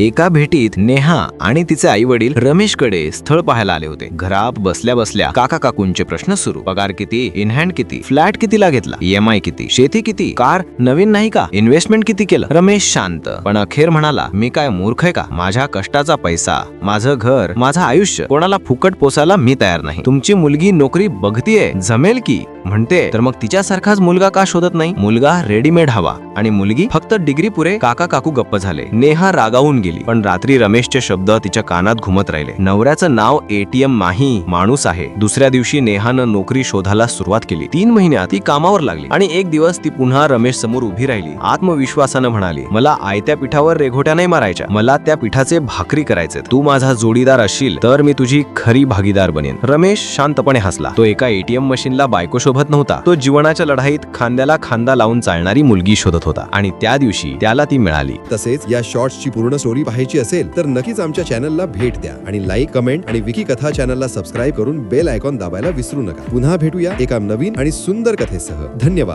एका भेटीत नेहा आणि तिचे आई वडील रमेशकडे स्थळ पाहायला आले होते. घरात बसल्या बसल्या काका काकूंचे प्रश्न सुरू. पगार किती? इन हँड किती? फ्लॅट कितीला घेतला? ईएमआय किती? शेती किती? कार नवीन नाही का? इन्व्हेस्टमेंट किती केलं? रमेश शांत. पण अखेर म्हणाला मी काय मूर्ख आहे का? माझ्या कष्टाचा पैसा माझं घर माझं आयुष्य कोणाला फुकट पोसायला मी तयार नाही. तुमची मुलगी नोकरी बघतीये जमेल की? म्हणते तर मग तिच्यासारखाच मुलगा का शोधत नाही? मुलगा रेडीमेड हवा. आणि मुलगी फक्त डिग्री पुरे काका काकू गप्प झाले. नेहा रागावून गेली पण रात्री रमेशचे शब्द तिच्या कानात घुमत राहिले. नवऱ्याचं नाव एटीएम माही माणूस आहे. दुसऱ्या दिवशी नेहानं नोकरी शोधायला सुरुवात केली. तीन महिन्यात ती कामावर लागली आणि एक दिवस ती पुन्हा रमेश समोर उभी राहिली. आत्मविश्वासानं म्हणाली मला आयत्या पिठावर रेघोट्या नाही मारायच्या. मला त्या पिठाचे भाकरी करायचे तू माझा जोडीदार असशील तर मी तुझी खरी भागीदार बनेन. रमेश शांतपणे हसला. तो एका एटीएम मशीनला बायको शोभत नव्हता. तो जीवनाच्या लढाईत खांद्याला खांदा लावून चालणारी मुलगी शोधत होता आणि त्या दिवशी त्याला ती मिळाली. तसेच या शॉर्ट्सची पूर्ण स्टोरी पाहायची असेल तर नक्कीच आमच्या चॅनलला भेट द्या आणि लाईक कमेंट आणि विकी कथा चॅनलला सबस्क्राईब करून बेल आयकॉन दाबायला विसरू नका. पुन्हा भेटूया एका नवीन आणि सुंदर कथेसह. धन्यवाद.